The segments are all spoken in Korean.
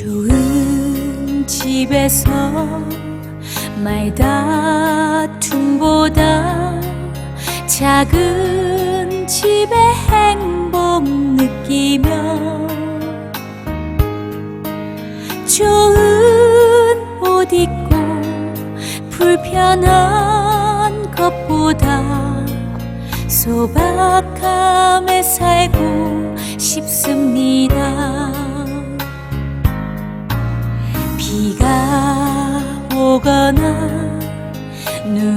좋은 집에서 말다툼보다 작은 집의 행복 느끼며 좋은 옷 입고 불편한 것보다 소박함에 살고 싶습니다.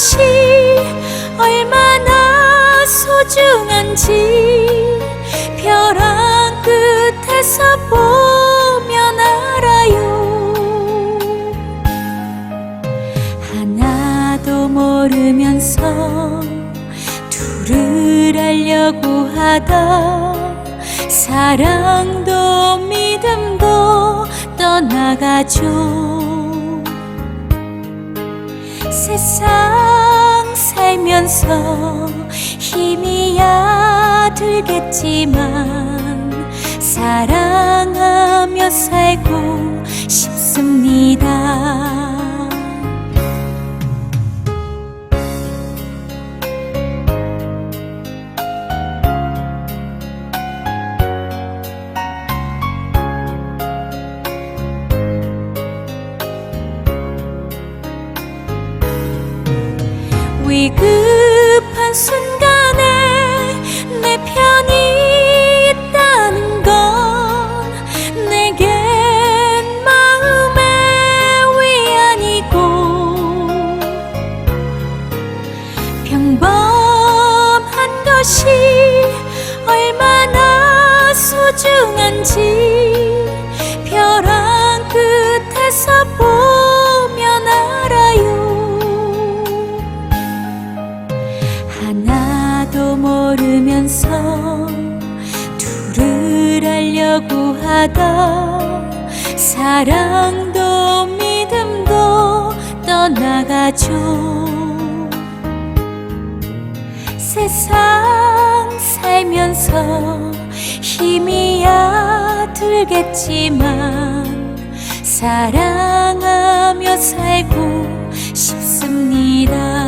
것이 얼마나 소중한지 벼랑 끝에서 보면 알아요. 하나도 모르면서 둘을 알려고 하다 사랑도 믿음도 떠나가죠. 세상 살면서 힘이야 들겠지만 사랑하며 살고 싶습니다. 위급한 순간에 내 편이 있다는 건 내겐 마음의 위안이고 평범한 것이 얼마나 소중한지 모르면서 둘을 알려고 하다 사랑도 믿음도 떠나가죠 세상 살면서 힘이야 들겠지만 사랑하며 살고 싶습니다.